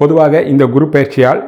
பொதுவாக இந்த குரு பயிற்சியால்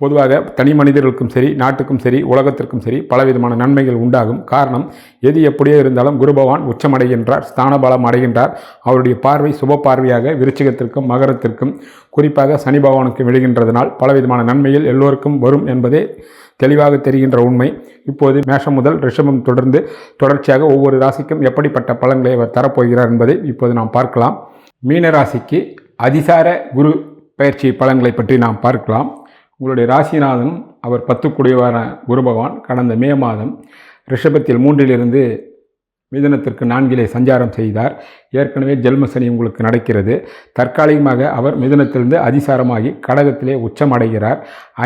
பொதுவாக தனி மனிதர்களுக்கும் சரி நாட்டுக்கும் சரி உலகத்திற்கும் சரி பலவிதமான நன்மைகள் உண்டாகும். காரணம் எது எப்படியோ இருந்தாலும் குரு பகவான் உச்சமடைகின்றார் ஸ்தானபலம் அடைகின்றார். அவருடைய பார்வை சுப பார்வையாக விருச்சிகத்திற்கும் மகரத்திற்கும் குறிப்பாக சனி பகவானுக்கு விழுகின்றதனால் பலவிதமான நன்மைகள் எல்லோருக்கும் வரும் என்பதே தெளிவாக தெரிகின்ற உண்மை. இப்போது மேஷம் முதல் ரிஷபம் தொடர்ந்து தொடர்ச்சியாக ஒவ்வொரு ராசிக்கும் எப்படிப்பட்ட பலன்களை அவர் தரப்போகிறார் என்பதை இப்போது நாம் பார்க்கலாம். மீன ராசிக்கு அதிசார குரு பயிற்சி பலன்களை பற்றி நாம் பார்க்கலாம். உங்களுடைய ராசிநாதன் அவர் பத்துக்குடியவரான குரு பகவான் கடந்த மே மாதம் ரிஷபத்தில் மூன்றிலிருந்து மிதனத்திற்கு நான்கிலே சஞ்சாரம் செய்தார். ஏற்கனவே ஜென்மசனி உங்களுக்கு நடக்கிறது. தற்காலிகமாக அவர் மிதனத்திலிருந்து அதிசாரமாகி கடகத்திலே உச்சமடைகிறார்.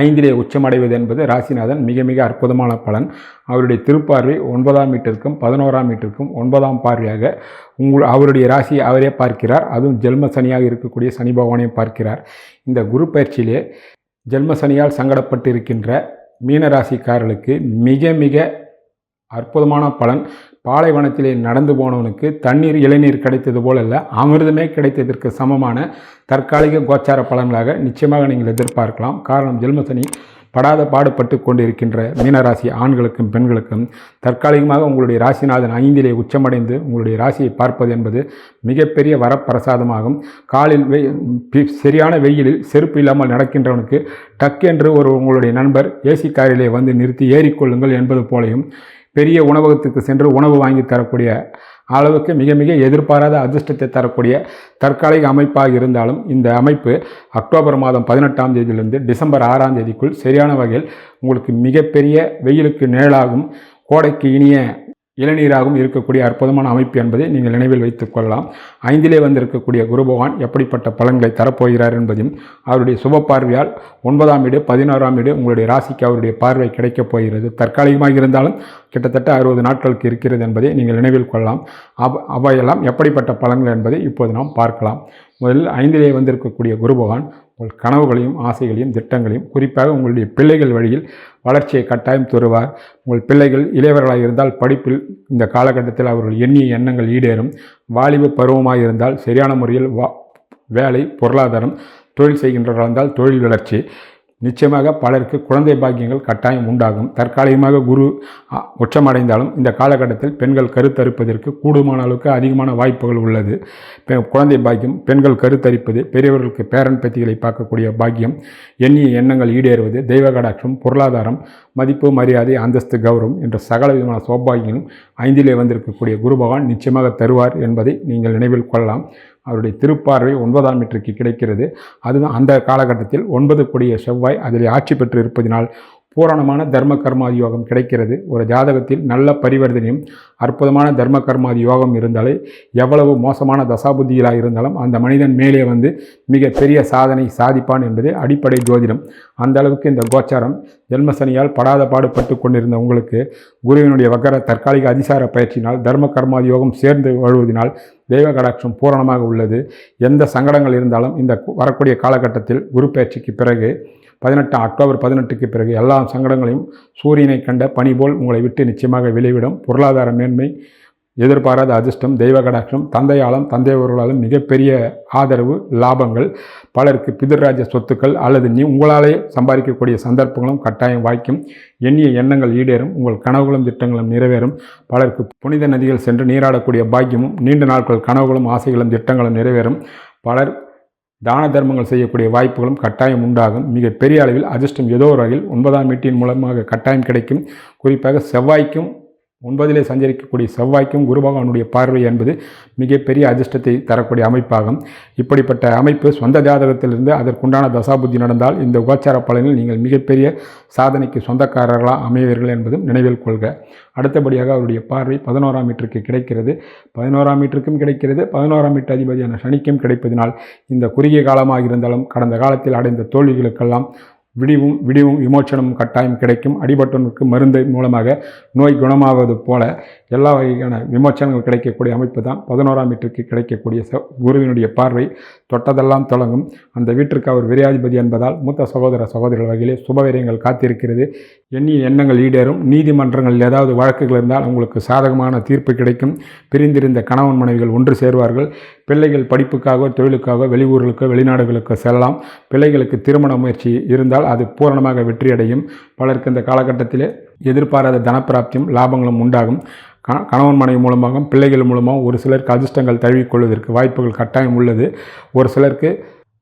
ஐந்திலே உச்சமடைவது என்பது ராசிநாதன் மிக மிக அற்புதமான பலன். அவருடைய திருப்பார்வை ஒன்பதாம் மீட்டருக்கும் பதினோராம் மீட்டருக்கும் ஒன்பதாம் பார்வையாக உங்கள் அவருடைய ராசியை அவரே பார்க்கிறார். அதுவும் ஜென்மசனியாக இருக்கக்கூடிய சனி பகவானையும் பார்க்கிறார். இந்த குரு பயிற்சியிலே ஜென்மசனியால் சங்கடப்பட்டு இருக்கின்ற மீனராசிக்காரர்களுக்கு மிக மிக அற்புதமான பலன். பாலைவனத்திலே நடந்து போனவனுக்கு தண்ணீர் இளநீர் கிடைத்தது போல அல்ல அமிர்தமே கிடைத்ததற்கு சமமான தற்காலிக கோச்சார பலன்களாக நிச்சயமாக நீங்கள் எதிர்பார்க்கலாம். காரணம் ஜென்மசனி படாத பாடுபட்டு கொண்டிருக்கின்ற மீனராசி ஆண்களுக்கும் பெண்களுக்கும் தற்காலிகமாக உங்களுடைய ராசிநாதன் ஐந்திலே உச்சமடைந்து உங்களுடைய ராசியை பார்ப்பது என்பது மிகப்பெரிய வரப்பிரசாதமாகும். காலில் வெய் சரியான வெயிலில் செருப்பு இல்லாமல் நடக்கின்றவனுக்கு டக் என்று ஒரு உங்களுடைய நண்பர் ஏசி காரிலே வந்து நிறுத்தி ஏறிக்கொள்ளுங்கள் என்பது போலையும் பெரிய உணவகத்துக்கு சென்று உணவு வாங்கி தரக்கூடிய அளவுக்கு மிக மிக எதிர்பாராத அதிர்ஷ்டத்தை தரக்கூடிய தற்காலிக அமைப்பாக இருந்தாலும் இந்த அமைப்பு அக்டோபர் மாதம் பதினெட்டாம் தேதியிலிருந்து டிசம்பர் ஆறாம் தேதிக்குள் சரியான வகையில் உங்களுக்கு மிகப்பெரிய வெயிலுக்கு நிழலாகும். கோடைக்கு இனிய இளநீராகவும் இருக்கக்கூடிய அற்புதமான அமைப்பு என்பதை நீங்கள் நினைவில் வைத்துக் கொள்ளலாம். ஐந்திலே வந்திருக்கக்கூடிய குரு பகவான் எப்படிப்பட்ட பலன்களை தரப்போகிறார் என்பதையும் அவருடைய சுப பார்வையால் ஒன்பதாம் வீடு பதினோராம் வீடு உங்களுடைய ராசிக்கு அவருடைய பார்வை கிடைக்கப் போகிறது. தற்காலிகமாக இருந்தாலும் கிட்டத்தட்ட அறுபது நாட்களுக்கு இருக்கிறது என்பதை நீங்கள் நினைவில் கொள்ளலாம். அவ் அவையெல்லாம் எப்படிப்பட்ட பலன்கள் என்பதை இப்போது நாம் பார்க்கலாம். முதலில் ஐந்திலே வந்திருக்கக்கூடிய குரு பகவான் உங்கள் கனவுகளையும் ஆசைகளையும் திட்டங்களையும் குறிப்பாக உங்களுடைய பிள்ளைகள் வழியில் வளர்ச்சியை கட்டாயம் தருவார். உங்கள் பிள்ளைகள் இளையவர்களாக இருந்தால் படிப்பில் இந்த காலகட்டத்தில் அவர்கள் எண்ணிய எண்ணங்கள் ஈடேறும். வாலிப பருவமாக இருந்தால் சரியான முறையில் வா வேலை பொருளாதாரம் தொழில் செய்கின்றவர்களாக இருந்தால் தொழில் வளர்ச்சி. நிச்சயமாக பலருக்கு குழந்தை பாக்கியங்கள் கட்டாயம் உண்டாகும். தற்காலிகமாக குரு உச்சமடைந்தாலும் இந்த காலகட்டத்தில் பெண்கள் கருத்தரிப்பதற்கு கூடுமான அளவுக்கு அதிகமான வாய்ப்புகள் உள்ளது. பெ- குழந்தை பாக்கியம் பெண்கள் கருத்தரிப்பது பெரியவர்களுக்கு பேரன் பேத்திகளை பார்க்கக்கூடிய பாக்கியம் எண்ணிய எண்ணங்கள் ஈடேறுவது தெய்வ கடாட்சம் பொருளாதாரம் மதிப்பு மரியாதை அந்தஸ்து கௌரவம் என்ற சகல விதமான சௌபாகியங்களும் ஐந்திலே வந்திருக்கக்கூடிய குரு பகவான் நிச்சயமாக தருவார் என்பதை நீங்கள் நினைவில் கொள்ளலாம். அவருடைய திருப்பார்வை ஒன்பதாம் மீட்டருக்கு கிடைக்கிறது. அதுவும் அந்த காலகட்டத்தில் ஒன்பது கொடிய செவ்வாய் அதில் ஆட்சி பெற்று இருப்பதினால் பூரணமான தர்ம கர்மாதி யோகம் கிடைக்கிறது. ஒரு ஜாதகத்தில் நல்ல பரிவர்த்தனையும் அற்புதமான தர்ம கர்மாதி யோகம் இருந்தாலே எவ்வளவு மோசமான தசாபுத்திகளாக இருந்தாலும் அந்த மனிதன் மேலே வந்து மிக பெரிய சாதனை சாதிப்பான் என்பது அடிப்படை ஜோதிடம். அந்த அளவுக்கு இந்த கோச்சாரம் ஜென்மசனியால் படாத பாடுபட்டு கொண்டிருந்த உங்களுக்கு குருவினுடைய வக்கர தற்காலிக அதிசார பயிற்சியினால் தர்ம கர்மாதி யோகம் சேர்ந்து வழுவதினால் தெய்வ கடாட்சம் பூரணமாக உள்ளது. எந்த சங்கடங்கள் இருந்தாலும் இந்த வரக்கூடிய காலகட்டத்தில் குரு பயிற்சிக்கு பிறகு பதினெட்டு அக்டோபர் பதினெட்டுக்கு பிறகு எல்லா சங்கடங்களையும் சூரியனை கண்ட பணி போல் உங்களை விட்டு நிச்சயமாக வெளிவிடும். பொருளாதார மேன்மை எதிர்பாராத அதிர்ஷ்டம் தெய்வ கடாட்சம் தந்தையாலும் தந்தையவர்களாலும் மிகப்பெரிய ஆதரவு லாபங்கள் பலருக்கு பிதர்ராஜ சொத்துக்கள் அல்லது நீ உங்களாலே சம்பாதிக்கக்கூடிய சந்தர்ப்பங்களும் கட்டாயம் வாய்க்கும். எண்ணிய எண்ணங்கள் ஈடேறும் உங்கள் கனவுகளும் திட்டங்களும் நிறைவேறும். பலருக்கு புனித நதிகள் சென்று நீராடக்கூடிய பாக்கியமும் நீண்ட நாட்கள் கனவுகளும் ஆசைகளும் திட்டங்களும் நிறைவேறும். பலர் தான தர்மங்கள் செய்யக்கூடிய வாய்ப்புகளும் கட்டாயம் உண்டாகும். மிக பெரிய அளவில் அதிர்ஷ்டம் ஏதோ ஒரு வகையில் ஒன்பதாம் வீட்டின் மூலமாக கட்டாயம் கிடைக்கும். குறிப்பாக செவ்வாய்க்கும் ஒன்பதிலே சஞ்சரிக்கக்கூடிய செவ்வாய்க்கும் குருபகவானுடைய பார்வை என்பது மிகப்பெரிய அதிர்ஷ்டத்தை தரக்கூடிய அமைப்பாகும். இப்படிப்பட்ட அமைப்பு சொந்த ஜாதகத்திலிருந்து அதற்குண்டான தசாபுத்தி நடந்தால் இந்த உபச்சார பலனில் நீங்கள் மிகப்பெரிய சாதனைக்கு சொந்தக்காரர்களாக அமைவீர்கள் என்பதும் நினைவில் கொள்க. அடுத்தபடியாக அவருடைய பார்வை பதினோராம் மீட்டருக்கு கிடைக்கிறது. பதினோராம் மீட்டருக்கும் கிடைக்கிறது. பதினோராம் மீட்டர் அதிபதியான சனிக்கும் கிடைப்பதினால் இந்த குறுகிய காலமாக இருந்தாலும் கடந்த காலத்தில் அடைந்த தோல்விகளுக்கெல்லாம் விடிவும் விடிவும் விமோச்சனமும் கட்டாயம் கிடைக்கும். அடிபட்டவனுக்கு மருந்து மூலமாக நோய் குணமாவது போல எல்லா வகையான விமோச்சனங்கள் கிடைக்கக்கூடிய அமைப்பு தான். பதினோராம் வீட்டிற்கு கிடைக்கக்கூடிய ச குருவினுடைய பார்வை தொட்டதெல்லாம் தொடங்கும். அந்த வீட்டிற்கு அவர் விரையாதிபதி என்பதால் மூத்த சகோதர சகோதரிகள் வகையிலே சுபவீரியங்கள் காத்திருக்கிறது. எண்ணிய எண்ணங்கள் ஈடேறும். நீதிமன்றங்களில் ஏதாவது வழக்குகள் இருந்தால் உங்களுக்கு சாதகமான தீர்ப்பு கிடைக்கும். பிரிந்திருந்த கணவன் மனைவிகள் ஒன்று சேருவார்கள். பிள்ளைகள் படிப்புக்காக தொழிலுக்காக வெளியூர்களுக்கோ வெளிநாடுகளுக்கோ செல்லலாம். பிள்ளைகளுக்கு திருமண முயற்சி இருந்தால் அது பூரணமாக வெற்றியடையும். பலருக்கு இந்த காலகட்டத்திலே எதிர்பாராத தனப்பிராப்தியும் லாபங்களும் உண்டாகும். கணவன் மனைவி மூலமாகவும் பிள்ளைகள் மூலமாகவும் ஒரு சிலருக்கு அதிர்ஷ்டங்கள் தழுவிக்கொள்வதற்கு வாய்ப்புகள் கட்டாயம் உள்ளது. ஒரு சிலருக்கு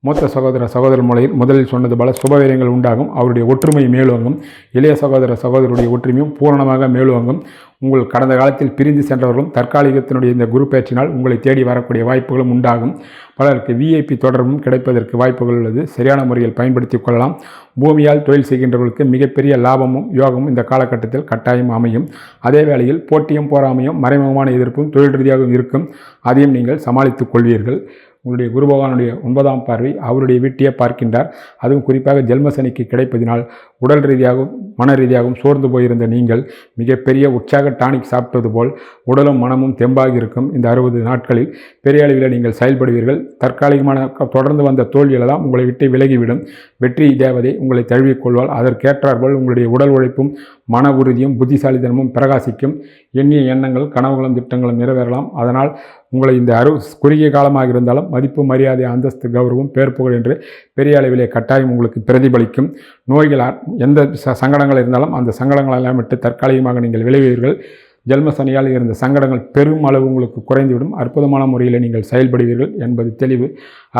மூத்த சகோதர சகோதர முறையில் முதலில் சொன்னது போல சுபவீரியங்கள் உண்டாகும் அவருடைய ஒற்றுமை மேலோங்கும். இளைய சகோதர சகோதரருடைய ஒற்றுமையும் பூரணமாக மேலோங்கும். உங்கள் கடந்த காலத்தில் பிரிந்து சென்றவர்களும் தற்காலிகத்தினுடைய இந்த குரு பயிற்சினால் உங்களை தேடி வரக்கூடிய வாய்ப்புகளும் உண்டாகும். பலருக்கு விஐபி தொடர்பும் கிடைப்பதற்கு வாய்ப்புகள் உள்ளது. சரியான முறையில் பயன்படுத்திக் கொள்ளலாம். பூமியால் தொழில் செய்கின்றவர்களுக்கு மிகப்பெரிய லாபமும் யோகமும் இந்த காலகட்டத்தில் கட்டாயம் அமையும். அதே வேளையில் போட்டியும் போராமையும் மறைமுகமான எதிர்ப்பும் தொழில் ரீதியாகவும் இருக்கும். அதையும் நீங்கள் சமாளித்துக் கொள்வீர்கள். உங்களுடைய குரு பகவானுடைய ஒன்பதாம் பார்வை அவருடைய வீட்டையே பார்க்கின்றார். அதுவும் குறிப்பாக ஜென்மசனிக்கு கிடைப்பதினால் உடல் ரீதியாகவும் மன ரீதியாகவும் சோர்ந்து போயிருந்த நீங்கள் மிகப்பெரிய உற்சாக டானிக் சாப்பிட்டது போல் உடலும் மனமும் தெம்பாக இருக்கும். இந்த அறுபது நாட்களில் பெரிய அளவில் நீங்கள் செயல்படுவீர்கள். தற்காலிகமான தொடர்ந்து வந்த தோல்வியில் தான் உங்களை விட்டு விலகிவிடும். வெற்றி தேவதை உங்களை தழுவிக்கொள்வால் அதற்கேற்றாற்போல் உங்களுடைய உடல் உழைப்பும் மன உறுதியும் புத்திசாலித்தனமும் பிரகாசிக்கும். எண்ணிய எண்ணங்கள் கனவுகளும் திட்டங்களும் நிறைவேறலாம். அதனால் உங்களை இந்த அரு குறுகிய காலமாக இருந்தாலும் மதிப்பு மரியாதை அந்தஸ்து கௌரவம் பேர்ப்புகள் என்று பெரிய அளவிலே கட்டாயம் உங்களுக்கு பிரதிபலிக்கும். நோய்கள் எந்த ச சங்கடங்கள் இருந்தாலும் அந்த சங்கடங்களெல்லாம் விட்டு தற்காலிகமாக நீங்கள் விளைவீர்கள். ஜென்ம சனியால் இருந்த சங்கடங்கள் பெரும் அளவு உங்களுக்கு குறைந்துவிடும். அற்புதமான முறையில் நீங்கள் செயல்படுவீர்கள் என்பது தெளிவு.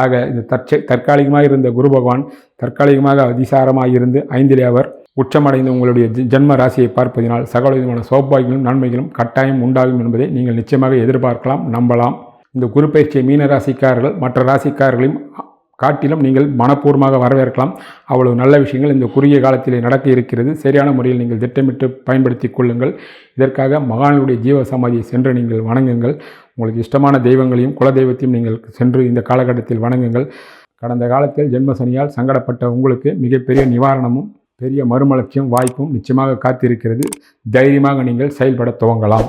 ஆக இந்த தற்சை தற்காலிகமாக இருந்த குரு பகவான் தற்காலிகமாக அதிசாரமாக இருந்து ஐந்திலே அவர் உச்சமடைந்து உங்களுடைய ஜென்ம ராசியை பார்ப்பதினால் சகல விதமான சௌபாகியங்களும் நன்மைகளும் கட்டாயம் உண்டாகும் என்பதை நீங்கள் நிச்சயமாக எதிர்பார்க்கலாம் நம்பலாம். இந்த குரு பயிற்சியை மீன ராசிக்காரர்கள் மற்ற ராசிக்காரர்களையும் காட்டிலும் நீங்கள் மனப்பூர்வமாக வரவேற்கலாம். அவ்வளவு நல்ல விஷயங்கள் இந்த குறுகிய காலத்திலே நடக்க இருக்கிறது. சரியான முறையில் நீங்கள் திட்டமிட்டு பயன்படுத்தி கொள்ளுங்கள். இதற்காக மகான்களுடைய ஜீவ சமாதியை சென்று நீங்கள் வணங்குங்கள். உங்களுக்கு இஷ்டமான தெய்வங்களையும் குல தெய்வத்தையும் நீங்கள் சென்று இந்த காலகட்டத்தில் வணங்குங்கள். கடந்த காலத்தில் ஜென்ம சனியால் சங்கடப்பட்ட உங்களுக்கு மிகப்பெரிய நிவாரணமும் பெரிய மறுமலர்ச்சியும் வாய்ப்பும் நிச்சயமாக காத்திருக்கிறது. தைரியமாக நீங்கள் செயல்பட துவங்கலாம்.